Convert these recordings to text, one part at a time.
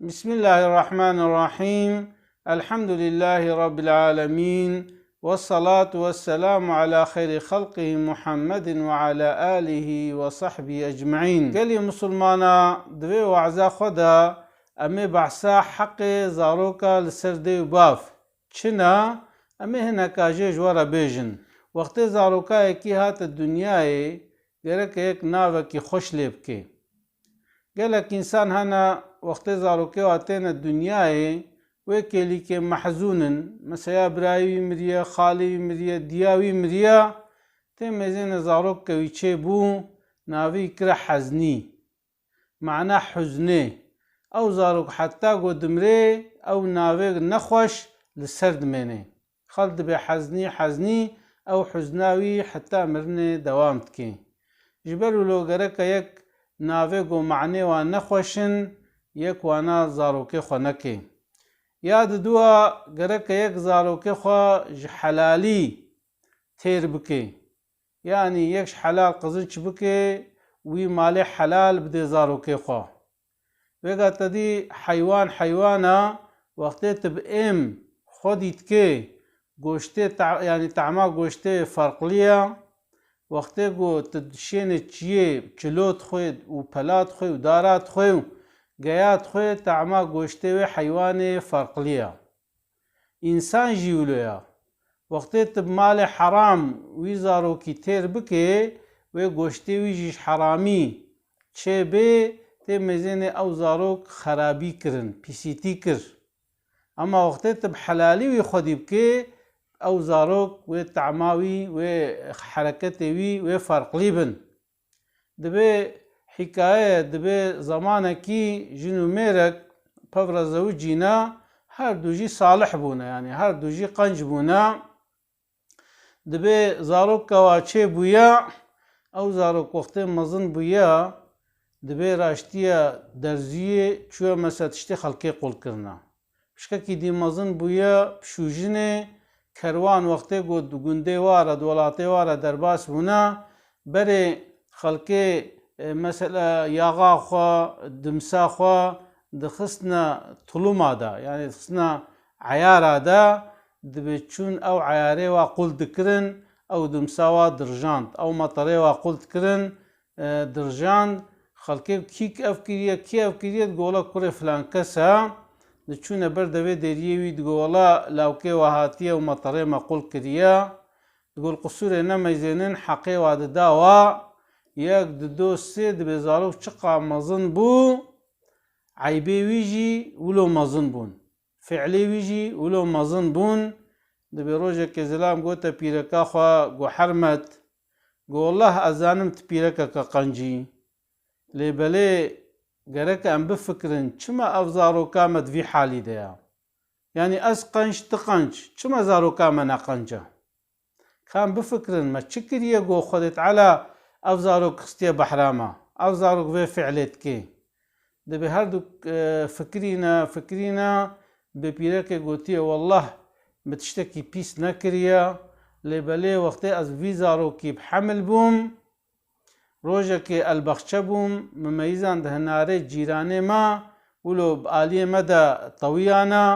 بسم الله الرحمن الرحيم الحمد لله رب العالمين والصلاة والسلام على خير خلقه محمد وعلى آله وصحبه أجمعين قال مسلمانا دوي وعزا خدا أمي بحثا حق زاروكا لسردي باف چنا أمي هنا كاجي جورا بيجن وقت زاروكا يكي هات الدنيا گرک یک ناوه کی خوش لیب که گلک انسان هنا وقت زاروکه واتین دنیای و کلی که محزونن مثلا برایوی مریه خالی مریه دیاوی مریه تی مزین زاروک کوي چه بو ناوی کره حزنی معنا حزنه او زاروک حتی گو دمره او ناوی نخوش لسرد منه خلد به حزنی حزنی او حزناوی حتی مرنه دوامت که جبرو لو گرک یک ناوه گو معنی و نخوشن یک وانا زاروکه خو نکه یاد دوا گرک یک زاروکه خو حلالی تیر بکه یعنی یک حلال قزنچ بکه وی مال حلال بده زاروکه خو وگا تدی حیوان حیوانا وقتی تب ام خودیت که گوشته تع... یعنی تعما گوشته فرقلیه وقتی گو تدشین چیه کلوت خوید و پلات خوید و دارات خوید گیات خوید تعما گوشته و حیوان فرقلیه انسان جیولویا وقتی تب مال حرام وی زارو کی تیر بکه و گوشته وی جیش حرامی. چه به تی مزین او زاروک خرابی کرن پیسیتی کر. اما وقتی تب حلالی وی خودی بکه او زاروک و تعماوي و حركتي و فرقلي بن. دبي زمانة كي جنو ميرك بفر زوجينا هر دوجي صالح بونا يعني هر دوجي قنج بونا دبي زاروك كواچه بويا او زاروك وقت مزن بويا دبي راشتيا درزية چوه مسا تشتي خلقي قول کرنا بشكا كي دي مزن بويا بشوجنه کروان وقتی گو گنده واره دولاتی واره درباس بونا بری خلکی مثلا یاغا خوا دمسا خوا دخصنا طلوما دا يعني دخصنا عيارا دا دبچون او عياري وقول دكرن او دمساوا درجاند او مطري وقول دكرن درجاند خلکی کیک افکریه کی افکریه گولا کره فلان کسا د چونه بر د وی دریه وی دګولا لاوکه وهاتیه او مطره مقول کړیا دګول قصور نه مزینن حقي واد دا وا یەک دۆ سێ دبێزار و چقا مەزن بوو؟ عیبێویژی ولۆ مەزن بوون. فعلێویژی ولۆ مەزن بوون. دەبێ ڕۆژێک کە زلام گۆتە پیرەکەخوا گۆحرمەت گۆڵەه ئەزانم پیرەکە کە قەنجی. لێبەلێ گەرەکە ئەم بفکردن چمە ئەف زارۆکامە دوی حالی دەیە؟ ینی ئەس قەنج تقەنج چمە زارۆکامە نەقەنجە؟ کام بفکردن مە چ کردە گۆ خۆدت علا افزارو زارۆک بحراما افزارو ئەو فعلت كي؟ فعلێت کێ دەبێ فكرينا فکرینە فکرینە بپیرەکە والله متشتكي بيس نكريا لبالي لێ أز فيزارو كي بحمل بوم روجا كي ڕۆژێکی بوم مميزان ممەیزان هەنارەی جیرانێ ما ولۆ عالیە مەدە تەویانە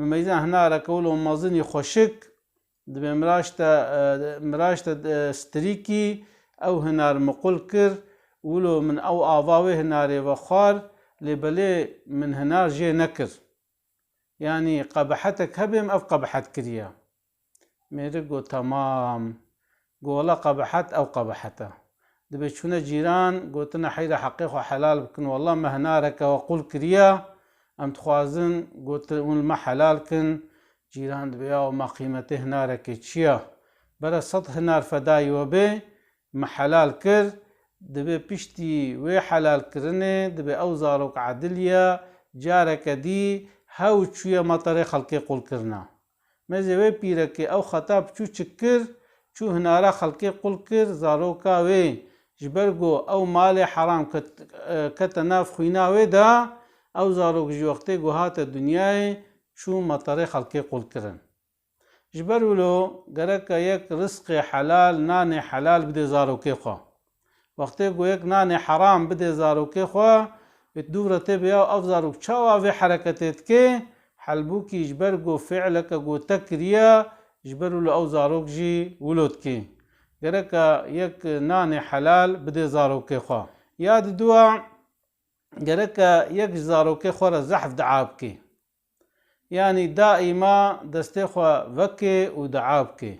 ممەیزان هەنارەکە ولۆ مەزنی خوشك دبي مراشتا آه، مراشتا آه، ستريكي. أو هنار مقل کر ولو من أو ئاواوی هنار و خار لبله من هەنار ژێ نەکرد. قبحت قەبحەتك هەبێم ئەف قەبحەت کریە مێرە گۆ تەمام گۆڵە قبحت أو قبحتا دەبێت چوونە جیران گوتنە حیر حقیق و حلال بکن وله مە و قول کریا ام تخوازن گوتمە حەلالکن جیران دەبێ و هنارک چیا برا سطح هنار فدای و به مەحەلال کرد دەبێ پشتی وێ حەلالکردنێ دەبێ ئەو زارۆک عادلیە جارەکە دی هەو چویە مەتەڕێ خەڵکی قوڵکردنا مەزێوێ پیرەکە ئەو خەتاب چوو چ کرد چوو هنارە خەڵکی قوڵ کرد زارۆکا وێ ژبەرگۆ ئەو ماڵێ حەرام کەتە ناف خویناوێدا ئەو زارۆک ژوەختەی گوهاتە دنیای چوو مەتەڕێ خەڵکی قوڵکردن جبرولو گرک یک رزق حلال نان حلال بده زاروکی خوا. وقتی گو یک نان حرام بده زاروکی خوا دوورە تێ بیا ئەو زارۆک چاواێ حرەکەتێت کێ؟ حلبووکی ژبەر گۆ فعلەکە گۆتە کریە ژبەر و لە ئەو زارۆکژی ولۆتکێ گەرەکە یەک نانێ حەلال بدێ زارۆکێ خوا. یاد دووە گەرەکە یەک زارۆکێ خۆرە زەحف دعا بکێ ینی دائیما دەستێ خوا vەکێ و دعا بکێ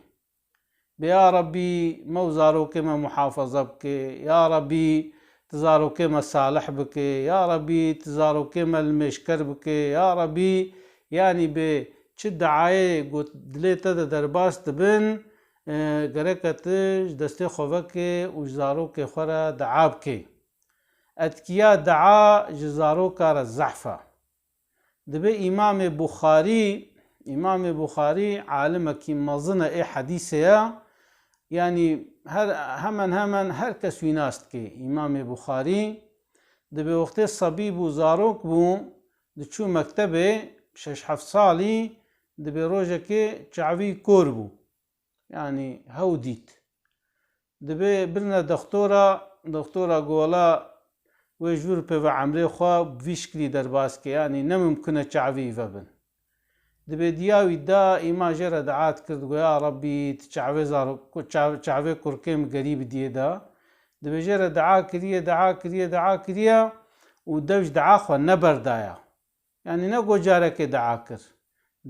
بیا ڕەبی مە و زارۆکێمە محافظە بکێ یا ڕەبی تزارۆکێمە ساالح بکێ یا ڕەبی تزارۆکێمە مێشکەر بکێ یا ڕەبی ینی بێ چ دعاە گوت دلێتە دە دەرباس دەبن گەرەکە تش دەستێ خۆڤەکێ و زارۆکێ خۆرە دعا بکێ ئەتکیا دعا ji zarokara zehfa dibe îmamê Buxarî îmamê Buxarî alimekî mezin e ê hedîse ya yanî hemen hemen her kes wî nas dike îmamê Buxarî dibe wextê sebî bû zarok bû diçû mektebê şeş heft salî dibe rojekê çavî kor bû yanî hew dît dibe birine dextora dextora gola wê ji vir pêve emrê xwe vî şikilî derbas ke yanî nemimkine çavî ve bin dibê diya wî da îma jê re deat kir goya rebî çavê kurkê min gerî bidiye da dibê jê re dea kiriye dea kiriye dea kiriye û dev ji dea xwe neberdaya yanî ne got carekê dea kir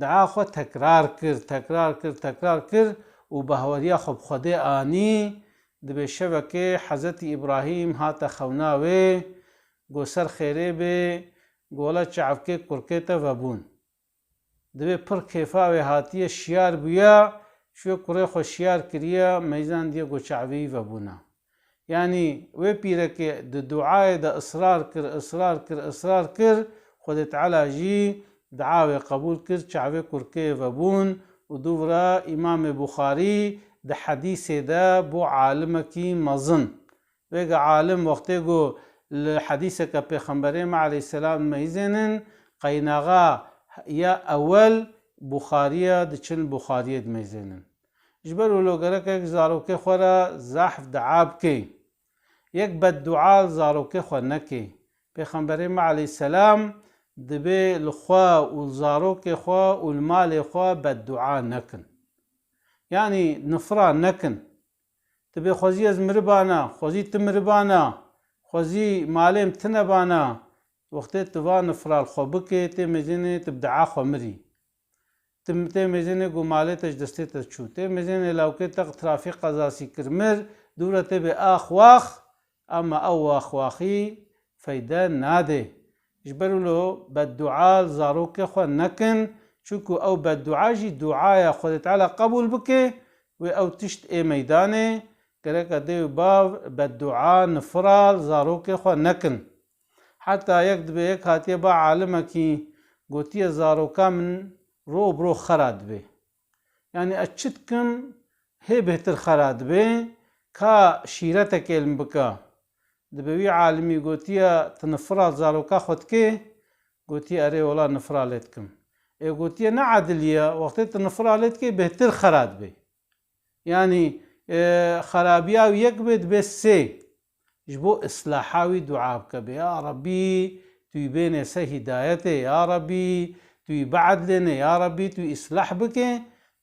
dea xwe tekrar kir tekrar kir tekrar kir گۆسەر خێرێ بێ گۆلە چعفکێ کورکێتە vebûn divê pir kêfavê hatiye şiyar bûye şû kurê xwe şiyar kiriye meyzan diye goçavî vebûna yanî wê pîrekê di duayê de israr kir israr kir israr kir Xwedê teala jî diawê qebûl kir çavê kurkê vebûn û dûvira îmamê Buxarî di hedîsê de bû alimekî لحديثك پیغمبریم عليه السلام میزنن قيناغا يا أول بخارية د چن بخاریه میزنن ولو ولوگره يك زاروكي خورا زحف دعاب کی بد دعا زاروکه خور نکی عليه السلام دبي الخوا والزاروكي خوا والمال خوا بالدعاء نكن. يعني نفران نكن. تبي خوزي از مربانا خوزي تمربانا. Nekin yanî nifra nekin dibê xwezî ez miribana xwezî tu miribana xwezî malêm tinebana wextê tiva nifral xwe bikê tê mezînê tu bidea xwe mirî. Tê mezînê got malê te ji destê te çû. Tê mezînê lawkê te trafîk qezasî kir mir dûre tê bê axwax ama ew waxwaxî feyde nadê ji ber lo beddu'a كريكا ديو باب بدعاء نفرال زاروكي خو نكن. حتى يكد بيك هاتي با عالمكي قوتي زاروكا من رو برو خراد بي. يعني اتشتكم هي بهتر خراد بي كا شيرتك المبكا دبوي عالمي قوتي تنفرال زاروكا خدكي قوتي اري ولا نفرالتكم اي قوتي نعدليا وقت تنفرالتكي بهتر خراد بي. يعني آه، خرابیا و یەک بێت بێ سێ ژ بۆ ئیسلاحاوی دوعاابکە بێ یاڕەبی توی بێنێ سە هیدایەتێ یاڕەبی توی بەعد لێنێ یاڕەبی توی اصلاح بکێ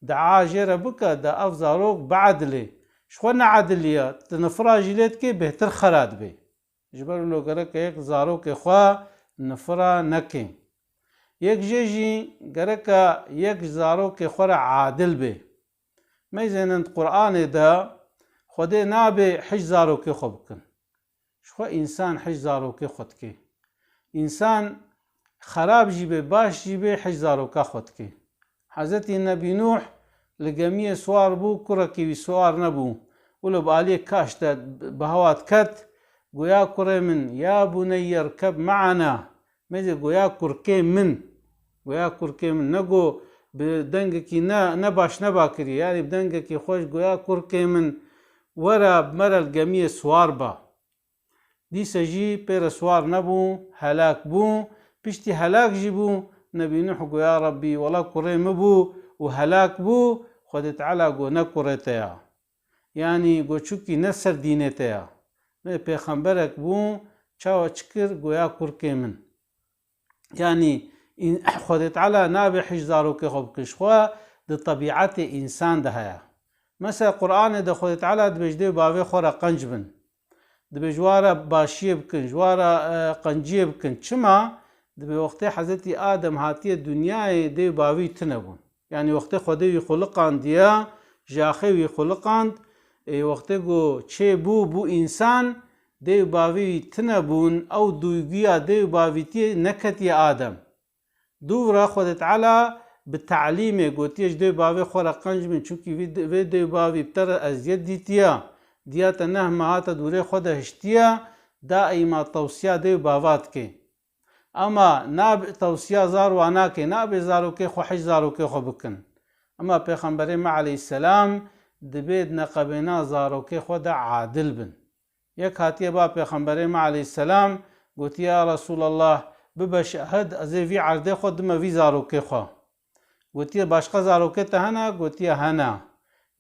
دەعاژێرە بکە دە ئەف زارۆک بەعد لێ شخوا نەعادلیە نفراژی لێت کێ بهتر خراد خەرات جبر لو لۆگەرە کە یەک زارۆکێ خوا نفرا نەکەین یەک ژێژی گەرەکە یەک زارۆکێ خۆرە عادل بێ nifira neke yek jê jî gereka yek zarokê xwe re adil bê meyzênin Qur'anê de Xwedê nabê hej zarokê xwe bikin. Xwe însan hej zarokê xwe dike. Însan xerab jî bê baş jî bê hej zaroka xwe dike. Hezretî Nebî Nuh li gemiyê swar bû kurekî wî swar nebû. Û li دەنگێکی نەباش نەباکری یاری دەنگێکی خۆش گویا کوڕکێ من وەرە مەرەل گەمیە سووار بە. دیسەژی پێرە سووار نەبوو هەلاک بوو پشتی هەلاک ژی بوو نەبین حگویا ڕەبی وەڵا کوڕێ مەبوو و هەلاک بوو خودت علا گۆ نەکوڕێتەیە. ینی گۆچووکی نەسەر دینێتەیە پێخەمبەرێک بوو چاوە چ کرد گویا کوڕکێ من. ینی خۆدێت تعالا نابێ حیش زارۆکێ خۆ بکەشخوا di طبیعەتê ئینسان de heye Mesela Qur'anê de xwe teala dibêjde bavê xwe re qenc bin dibê ji ware başiyê bikin ji ware qenciyê bikin çima dibê wextê Hezretî Adem hatiye dunyayê dê bavî tune bûn yanî wextê xwedê wî xuliqandiye jaxê wî xuliqand ê wextê got çê bû bû însan dê bavî tune bûn ew duygiya dê bavîtiyê neketiye دوورە خودت علا bi تعلیمê gotiye ji dê bavê xwe re qenc bin çûkî vê dê bavî ptere eziyet dîtiya diya te neh mehata dûrê xwe de hiştiye daîma tewsiya dê bava dike Ema tewsiya zar wa nake nabe zarokê xwe heş zarokê xwe bikin Ema pêxemberê me aleyhisselam dibêt neqebêna zarokê xwe de adil bin Yek hatiye ba pêxemberê me aleyhisselam gotiye ya Resul Allah bibe şehed ez ê vî erdê xwe dime vî zarokê xwe gotiye başqa zarokê te hene gotiye hene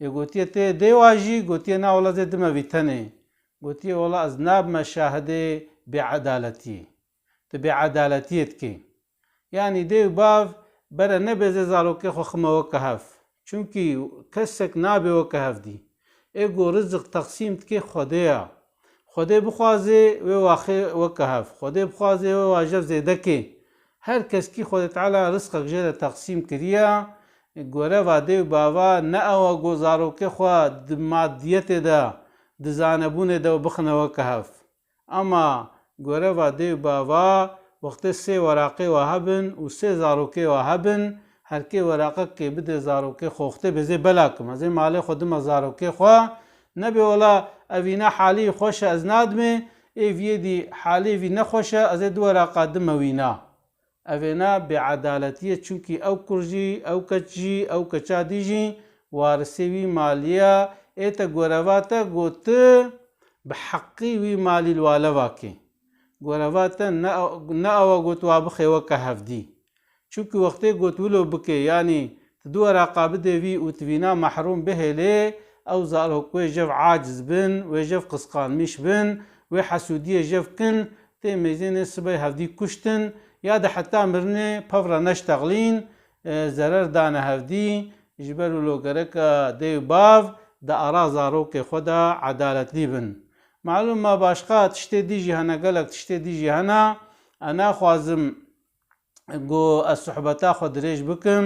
ê gotiye tê dêwa jî gotiye na wela zê dime vî tenê gotiye wela ez nabme şahidê bêedaletiyê tu bêedaletiyê dikê yanî dê bav bere nebêze zarokê xwe xime weke hev çunkî kesek nabê xwedê bixwazê wê waxê weke hev xwedê bixwazê wê wajev zêdekê her keskî xwe teala rizqek jê de teqsîm kiriye goreva dê bava ne ewa got zarokê xwe di madiyetê de di zanebûnê de bixineweke hev Ama goreva dê bava wextê sê weraqê we hebin û sê zarokê we hebin herkê weraqekê bide zarokê xwe bezê belakim ezê malê xwe نەبێ وڵا ئەڤینا حالی خۆشە ئەز نادمێ ئێڤێدی حالێوی نەخۆشە ئەزێ دووەرا قادمەوینا ئەڤێنا بێعادالەتیە چونکی ئەو کورژی ئەو کەچی ئەو کەچا دیژی وارسێوی مالیە ئێتە گۆرەواتە گوتە بە حەقیوی مالی لوالەواکێ گۆرەواتە نە ئەوە گوتوا بخێوە کە هەفدی. چونکی وەختەی گوتولۆ بکێ ینی دووە راقابدەوی وتوینا مەحروم بهێلێ ئەو زارۆکوێ ژەف عاجز بن وێ ژەف قسقان میش بن وێ حەسوودیە ژەفکن تێ مێزێنێ سبەی هەفدی کوشتن یا دە حتا مرنێ پەڕە نەشتەغلین زەرەر دانە هەفدی ji ber û logereka dê bav di ara zarokê xwe de edaletî bin. Malum me başqa tiştê dî jî hene gelek tiştê dî jî hene e naxwazim got ez sohbeta xwe dirêj bikim